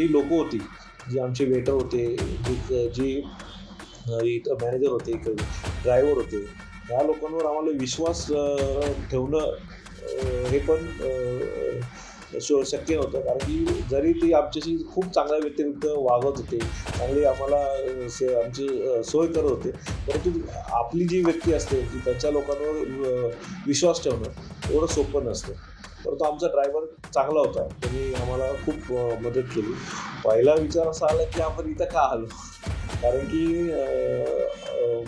जी लोकं होती जी आमचे वेटर होते जी जी इथं मॅनेजर होते इकडे ड्रायव्हर होते ह्या लोकांवर आम्हाला विश्वास ठेवणं हे पण शो शक्य नव्हतं. कारण की जरी ती आमच्याशी खूप चांगल्या व्यतिरिक्त वागत होते चांगली आम्हाला से आमची सोय करत होते परंतु आपली जी व्यक्ती असते की त्यांच्या लोकांवर विश्वास ठेवणं एवढं सोपं नसतं. परंतु आमचा ड्रायव्हर चांगला होता. त्यांनी आम्हाला खूप मदत केली. पहिला विचार असा आला की आपण इथं का आलो? कारण की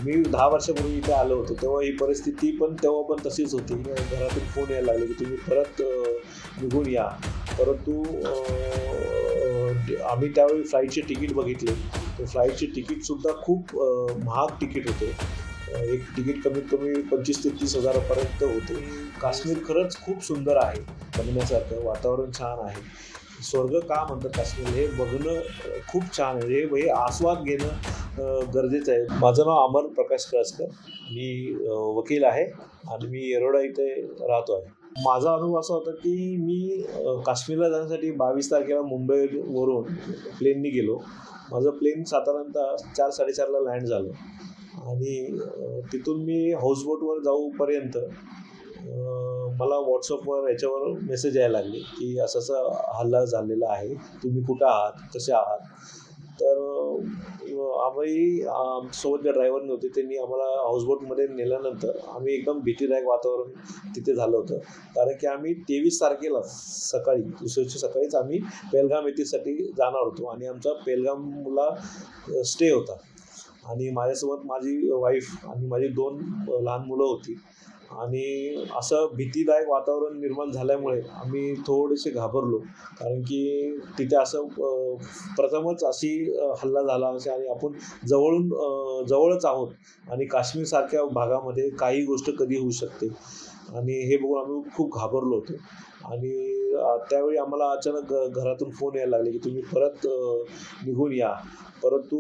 मी दहा वर्षापूर्वी इथे आलो होतो. तेव्हा ही परिस्थिती पण तेव्हा पण तशीच होती. घरातून फोन यायला लागले की तुम्ही परत निघून या. परंतु आम्ही त्यावेळी फ्लाईटचे तिकीट बघितले. तर फ्लाईटचे तिकीटसुद्धा खूप महाग तिकीट होते. एक तिकीट कमीत कमी पंचवीस ते तीस हजारापर्यंत होते. काश्मीर खरंच खूप सुंदर आहे बघण्यासारखं वातावरण छान आहे. स्वर्ग का म्हणतात काश्मीर? हे बघणं खूप छान आहे. हे हे आस्वाद घेणं गरजेचं आहे. माझं नाव अमर प्रकाश कळसकर. मी वकील आहे आणि मी येरोडा इथे राहतो आहे. माझा अनुभव असा होता की मी काश्मीरला जाण्यासाठी बावीस तारखेला मुंबईवरून प्लेननी गेलो. माझं प्लेन साधारणतः चार साडेचारला लँड झालं. आणि तिथून मी हाऊसबोटवर जाऊपर्यंत मला व्हॉट्सअपवर याच्यावर मेसेज यायला लागले की असं असं हल्ला झालेला आहे तुम्ही कुठं आहात कसे आहात? तर आम्ही आमसोबत जे ड्रायव्हर नव्हते त्यांनी आम्हाला हाऊसबोटमध्ये नेल्यानंतर आम्ही एकदम भीतीदायक वातावरण तिथे झालं होतं. कारण की आम्ही तेवीस तारखेला सकाळी दुसऱ्या दिवशी सकाळीच आम्ही पेलगाम येथेसाठी जाणार होतो आणि आमचा पेलगामला स्टे होता. आणि माझ्यासोबत माझी वाईफ आणि माझी दोन लहान मुलं होती. आणि असं भीतीदायक वातावरण निर्माण झाल्यामुळे आम्ही थोडेसे घाबरलो. कारण की तिथे असं प्रथमच अशी हल्ला झाला असे आणि आपण जवळून जवळच आहोत आणि काश्मीरसारख्या भागामध्ये काही गोष्ट कधी होऊ शकते. आणि हे बघून आम्ही खूप घाबरलो होतो. आणि त्यावेळी आम्हाला अचानक घरातून फोन यायला लागले की तुम्ही परत निघून या. परंतु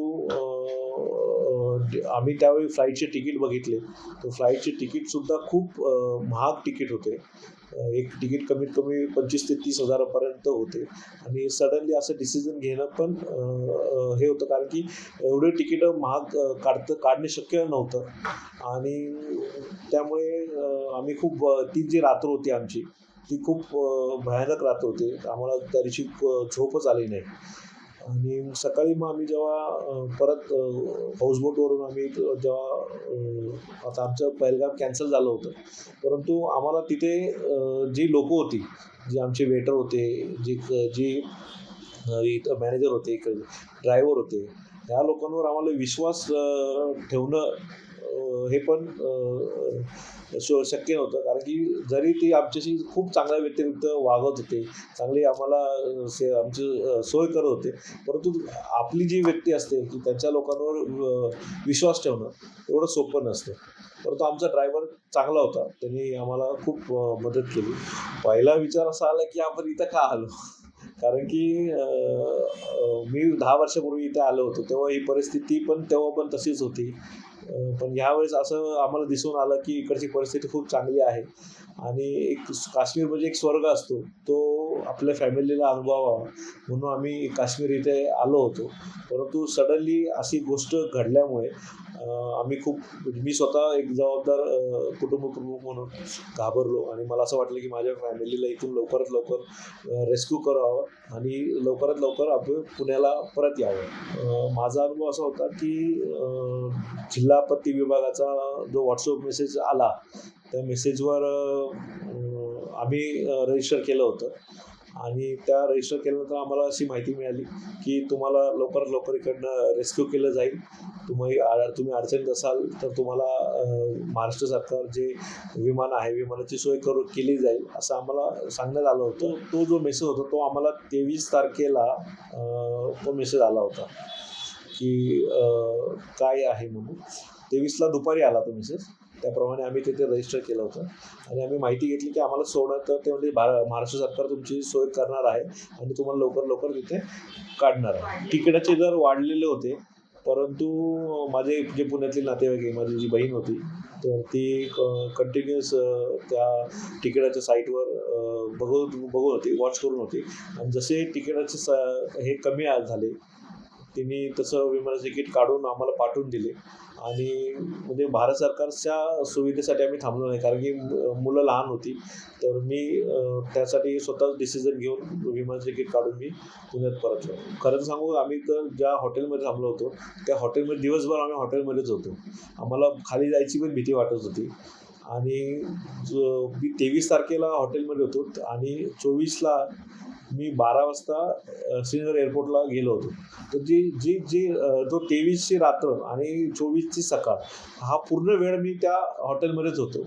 आम्ही त्यावेळी फ्लाईटचे तिकीट बघितले. तर फ्लाईटचे तिकीटसुद्धा खूप महाग तिकीट होते. एक तिकीट कमीत कमी पंचवीस ते तीस हजारापर्यंत होते. आणि सडनली असं डिसिजन घेणं पण हे होतं. कारण की एवढे तिकीटं महाग काढतं काढणे शक्य नव्हतं. आणि त्यामुळे आम्ही खूप ती जी रात्र होती आमची ती खूप भयानक रात्र होती. आम्हाला त्या दिवशी झोपच आली नाही. आणि सकाळी मग आम्ही जेव्हा परत हाऊसबोटवरून आम्ही जेव्हा आता आमचं पहिलगाम कॅन्सल झालं होतं. परंतु आम्हाला तिथे जी लोकं होती जी आमचे वेटर होते जी जी इथं मॅनेजर होते इकडे ड्रायव्हर होते ह्या लोकांवर आम्हाला विश्वास ठेवणं हे पण शो शक्य नव्हतं. कारण की जरी ती आमच्याशी खूप चांगल्या व्यतिरिक्त वागत होते चांगली आम्हाला से आमची सोय करत होते परंतु आपली जी व्यक्ती असते की त्यांच्या लोकांवर विश्वास ठेवणं एवढं सोपं नसतं. परंतु आमचा ड्रायव्हर चांगला होता. त्यांनी आम्हाला खूप मदत केली. पहिला विचार असा आला की आपण इथं का आलो? कारण की मी दहा वर्षापूर्वी इथे आलो होतो. तेव्हा ही परिस्थिती पण तेव्हा पण तशीच होती. पण यावेळेस असं आम्हाला दिसून आलं की इकडची परिस्थिती खूप चांगली आहे. आणि एक काश्मीर म्हणजे एक स्वर्ग असतो. तो आपल्या फॅमिलीला अनुभवावा. म्हणून आम्ही काश्मीर इथे आलो होतो. परंतु सडनली अशी गोष्ट घडल्यामुळे आम्ही खूप म्हणजे मी स्वतः एक जबाबदार कुटुंब प्रमुख म्हणून घाबरलो. आणि मला असं वाटलं की माझ्या फॅमिलीला इथून लवकरात लवकर रेस्क्यू करावं आणि लवकरात लवकर आपण पुण्याला परत यावं. माझा अनुभव असा होता की जिल्हा आपत्ती विभागाचा जो व्हॉट्सअप मेसेज आला त्या मेसेजवर आम्ही रजिस्टर केलं होतं. आणि त्या रजिस्टर केल्यानंतर आम्हाला अशी माहिती मिळाली की तुम्हाला लवकरात लवकर इकडनं रेस्क्यू केलं जाईल. तुम्ही आ- तुम्ही अडचणीत असाल तर तुम्हाला महाराष्ट्र सरकार जे विमान आहे विमानाची सोय करू केली जाईल असं आम्हाला सांगण्यात आलं होतं. तो जो मेसेज होता तो आम्हाला तेवीस तारखेला तो मेसेज आला होता की काय आहे म्हणून. तेवीसला दुपारी आला तो मेसेज त्याप्रमाणे आम्ही तिथे रजिस्टर केलं होतं. आणि आम्ही माहिती घेतली की आम्हाला सोडं तर ते म्हणजे महाराष्ट्र सरकार तुमची सोय करणार आहे आणि तुम्हाला लवकर लवकर तिथे काढणार आहे. तिकिटाचे दर वाढलेले होते परंतु माझे जे पुण्यातील नातेवाईक आहे माझी जी बहीण होती तर ती कंटिन्युअस त्या तिकिटाच्या साईटवर बघत बघत होती वॉच करून होती. आणि जसे तिकिटाचे स हे कमी आ- झाले त्यांनी तसं विमानाचं तिकीट काढून आम्हाला पाठवून दिले. आणि म्हणजे भारत सरकारच्या सुविधेसाठी आम्ही थांबलो नाही. कारण की मुलं लहान होती. तर मी त्यासाठी स्वतःच डिसिजन घेऊन विमानाचं तिकीट काढून मी पुण्यात परतलो. खरं सांगू आम्ही तर ज्या हॉटेलमध्ये थांबलो होतो त्या हॉटेलमध्ये दिवसभर आम्ही हॉटेलमध्येच होतो. आम्हाला खाली जायची पण भीती वाटत होती. आणि जो मी तेवीस तारखेला हॉटेलमध्ये होतो. आणि चोवीसला मी बारा वाजता श्रीनगर एअरपोर्टला गेलो होतो. तर जी जी जी जो तेवीसची रात्र आणि चोवीसची सकाळ हा पूर्ण वेळ मी त्या हॉटेलमध्येच होतो.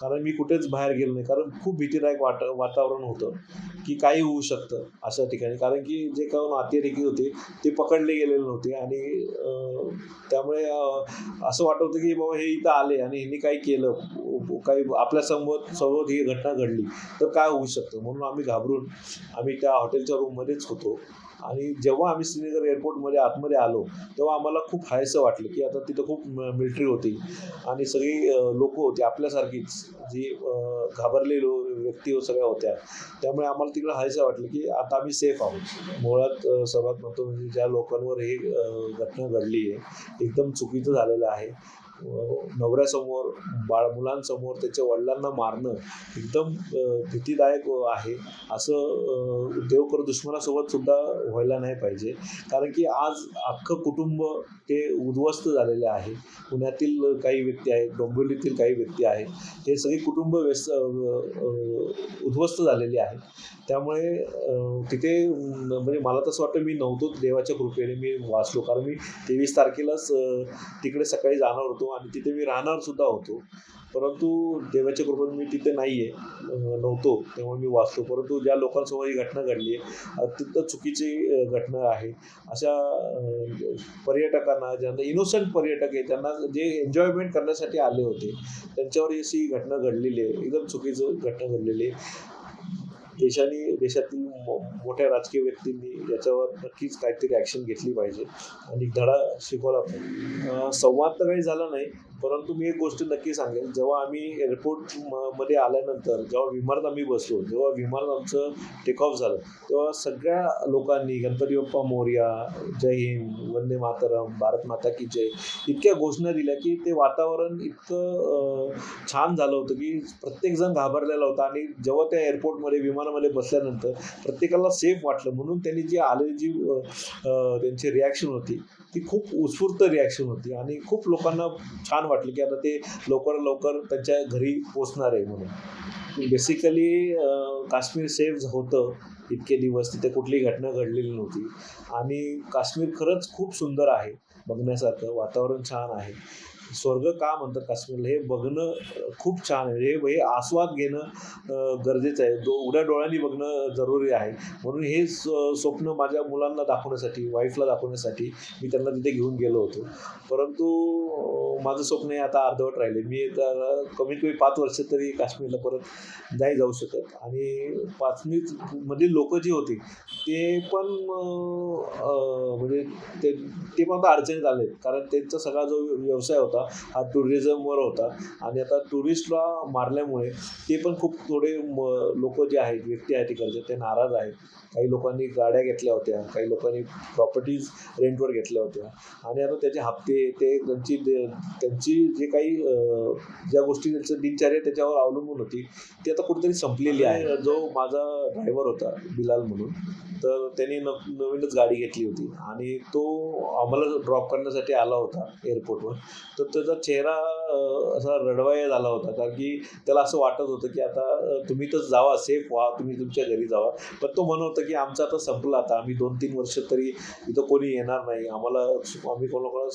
कारण मी कुठेच बाहेर गेलो नाही. कारण खूप भीतीदायक वाट वातावरण होतं. की काही होऊ शकतं अशा ठिकाणी. कारण की जे काही नातेरेकी होते ते पकडले गेलेले नव्हते आणि त्यामुळे असं वाटत होतं की बाबा हे इथं आले आणि ह्यांनी काही केलं. काही आपल्यासमोर समोर ही घटना घडली तर काय होऊ शकतं? म्हणून आम्ही घाबरून आम्ही त्या हॉटेलच्या रूममध्येच होतो. आणि जेव्हा आम्ही श्रीनगर एअरपोर्टमध्ये आतमध्ये आलो तेव्हा आम्हाला खूप हायसं वाटलं की आता तिथं खूप मिलिटरी होती. आणि सगळी लोक होती आपल्यासारखीच जी अ, घाबरलेलो व्यक्ती सगळ्या होत्या. त्यामुळे आम्हाला तिकडं हायसं वाटलं की आता आम्ही सेफ आहोत. मुळात सर्वात महत्त्व म्हणजे ज्या लोकांवर ही घटना घडली आहे एकदम चुकीचं झालेलं आहे. नवऱ्यासमोर बाळ मुलांसमोर त्याच्या वडिलांना मारणं एकदम भीतीदायक आहे. असं देवकर दुश्मनासोबत सुद्धा व्हायला नाही पाहिजे. कारण की आज अख्खं कुटुंब ते उद्ध्वस्त झालेले आहे. पुण्यातील काही व्यक्ती आहेत डोंबिवलीतील काही व्यक्ती आहेत. हे सगळे कुटुंब व्यस्त उद्ध्वस्त झालेले आहेत. त्यामुळे तिथे म्हणजे मला तसं वाटतं मी नव्हतो देवाच्या कृपेने मी वाचलो. कारण मी तेवीस तारखेलाच तिकडे सकाळी जाणार होतो. आणि तिथे मी राहणार सुद्धा होतो. परंतु देवाच्या कृपेने मी तिथे नाही आहे नव्हतो. त्यामुळे मी वाचतो. परंतु ज्या लोकांसमोर ही घटना घडली आहे अत्यंत चुकीची घटना आहे. अशा पर्यटकांना ज्यांना इनोसंट पर्यटक आहे त्यांना जे एन्जॉयमेंट करण्यासाठी आले होते त्यांच्यावर अशी घटना घडलेली आहे. एकदम चुकीचं घटना घडलेली आहे. देशाने देशातील मो मोठ्या राजकीय व्यक्तींनी याच्यावर नक्कीच काहीतरी ॲक्शन घेतली पाहिजे. आणि धडा शिकवला पाहिजे. संवाद तर काही झाला नाही परंतु मी एक गोष्ट नक्की सांगेन. जेव्हा आम्ही एअरपोर्ट म- मध्ये आल्यानंतर जेव्हा विमानात आम्ही बसलो जेव्हा विमान आमचं टेक ऑफ झालं तेव्हा सगळ्या लोकांनी गणपती बाप्पा मोर्या जय हिंद वंदे मातरम भारत माता की जय इतक्या घोषणा दिल्या की ते वातावरण इतकं छान झालं होतं की प्रत्येकजण घाबरलेला होता. आणि जेव्हा त्या एअरपोर्टमध्ये विमान विमानामध्ये बसल्यानंतर प्रत्येकाला सेफ वाटलं. म्हणून त्यांनी जी आलेली जी त्यांची रिॲक्शन होती ती खूप उत्स्फूर्त रिॲक्शन होती. आणि खूप लोकांना छान वाटलं की आता ते लवकर लवकर त्यांच्या घरी पोचणार आहे म्हणून. बेसिकली काश्मीर सेफ होतं. इतके दिवस तिथे कुठली घटना घडलेली नव्हती. आणि काश्मीर खरंच खूप सुंदर आहे. बघण्यासारखं वातावरण छान आहे. स्वर्ग का म्हणतात काश्मीरला? हे बघणं खूप छान आहे. हे हे आस्वाद घेणं गरजेचं आहे. दो उघड्या डोळ्यांनी बघणं जरुरी आहे. म्हणून हे स्वप्न माझ्या मुलांना दाखवण्यासाठी वाईफला दाखवण्यासाठी मी त्यांना तिथे घेऊन गेलो होतो. परंतु माझं स्वप्न हे आता अर्धवट राहिले मी आता कमीत कमी पाच वर्ष तरी काश्मीरला परत नाही जाऊ शकत. आणि काश्मीरमधील लोक जी होती ते पण म्हणजे ते ते पण आता अडचणीत आले कारण त्यांचा सगळा जो व्यवसाय होता हा टुरिझमवर होता. आणि आता टुरिस्टला मारल्यामुळे ते पण खूप थोडे लोक जे आहेत व्यक्ती आहेत तिकडचे ते नाराज आहेत. काही लोकांनी गाड्या घेतल्या होत्या. काही लोकांनी प्रॉपर्टीज रेंटवर घेतल्या होत्या. आणि आता त्याचे हप्ते ते त्यांची त्यांची जे काही ज्या गोष्टी त्यांचं दिनचर्या त्याच्यावर अवलंबून होती ती आता कुठेतरी संपलेली आहे. जो माझा ड्रायव्हर होता बिलाल म्हणून तर त्यांनी न नवीनच गाडी घेतली होती. आणि तो आम्हाला ड्रॉप करण्यासाठी आला होता एअरपोर्टवर तर त्याचा चेहरा असा रडवाय झाला होता. कारण की त्याला असं वाटत होतं की आता तुम्ही तर जावा सेफ व्हा तुम्ही तुमच्या घरी जावा. पण तो म्हणत होता की आमचं आता संपलं आता. आम्ही दोन तीन वर्ष तरी इथं कोणी येणार नाही. आम्हाला आम्ही कोणाकोणा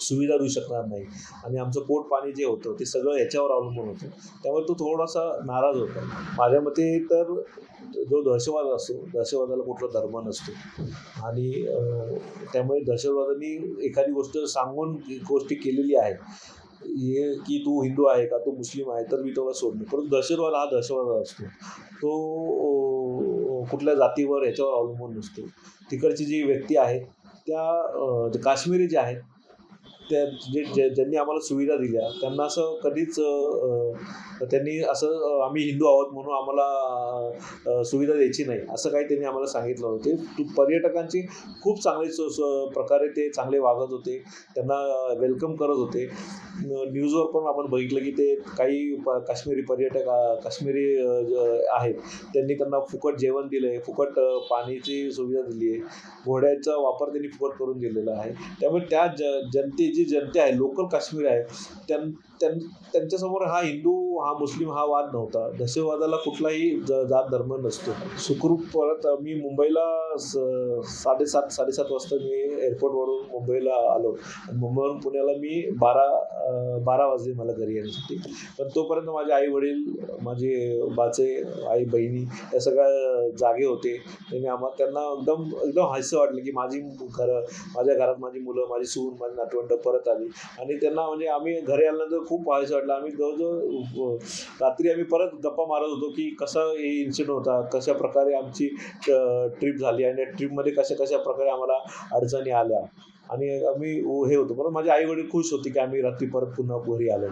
सुविधा देऊ शकणार नाही. आणि आमचं पोट पाणी जे होतं ते सगळं याच्यावर अवलंबून होतं. त्यामुळे तो थोडासा नाराज होता. माझ्या मते तर जो दहशतवाद असतो दहशतवादाला कुठला धर्म नसतो. आणि त्यामुळे दहशतवादाने एखादी गोष्ट सांगून गोष्टी केलेली आहे. हे की तू हिंदू आहे का तू मुस्लिम आहे तर मी तुला सोडणे परंतु दहशतवाद हा दहशतवाद असतो. तो कुठल्या जातीवर याच्यावर अवलंबून नसतो. तिकडची जी व्यक्ती आहे त्या काश्मीरी जे आहेत त्या जे ज्यांनी आम्हाला सुविधा दिल्या त्यांना असं कधीच त्यांनी असं आम्ही हिंदू आहोत म्हणून आम्हाला सुविधा द्यायची नाही असं काही त्यांनी आम्हाला सांगितलं होते. तू- पर्यटकांची खूप चांगले स- प्रकारे ते चांगले वागत होते त्यांना वेलकम करत होते. न्यूजवर पण आपण बघितलं की ते काही प- काश्मीरी पर्यटक काश्मीरी ज- आहेत. त्यांनी त्यांना फुकट जेवण दिलं आहे फुकट पाण्याची सुविधा दिली आहे घोड्याचा वापर त्यांनी फुकट करून दिलेला आहे. त्यामुळे त्या ज जनते जी जनते आहे लोकल काश्मीर आहे त्यां त्यांच्यासमोर हा हिंदू हा मुस्लिम हा वाद नव्हता. दहशतवादाला कुठलाही ज जात धर्म नसतो. सुखरूप परत मी मुंबईला स साडेसात साडेसात वाजता मी एअरपोर्टवरून मुंबईला आलो. मुंबईवरून पुण्याला मी बारा बारा वाजले मला घरी येण्यासाठी. पण तोपर्यंत माझे आई वडील माझे बाचे आई बहिणी या सगळ्या जागे होते. त्यांनी आम्हाला त्यांना एकदम एकदम हास्य वाटलं की माझी घरं माझ्या घरात माझी मुलं माझी सून माझी नातवंड परत आली. आणि त्यांना म्हणजे आम्ही घरी आल्यानंतर खूप हास्य वाटलं. आम्ही जवळजवळ रात्री आम्ही परत गप्पा मारत होतो की कसा हे इन्सिडेंट होता कशा प्रकारे आमची ट्रिप झाली आणि ट्रिपमध्ये कशा कशा प्रकारे आम्हाला अडचणी आल्या. आणि आम्ही हे होतो. पण माझे आई वडील खुश होते की आम्ही रात्री परत पुन्हा घरी आलो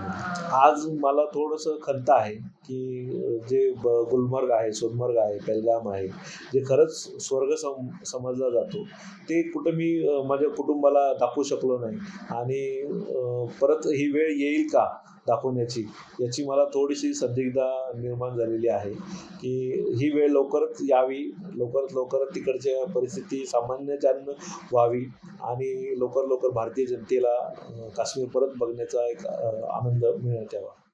आज मला थोडंसं खंत आहे की जे ब गुलमर्ग आहे सोनमर्ग आहे पेलगाम आहे जे खरंच स्वर्ग सम समजला जातो ते कुठं मी माझ्या कुटुंबाला दाखवू शकलो नाही. आणि परत ही वेळ येईल का दाखवण्याची याची मला थोडीशी संदिग्धा निर्माण झालेली आहे की ही वेळ लवकरच यावी लवकरात लवकरच तिकडच्या परिस्थिती सामान्यजन व्हावी आणि लवकर लवकर भारतीय जनतेला काश्मीर परत बघण्याचा एक आनंद मिळत यावा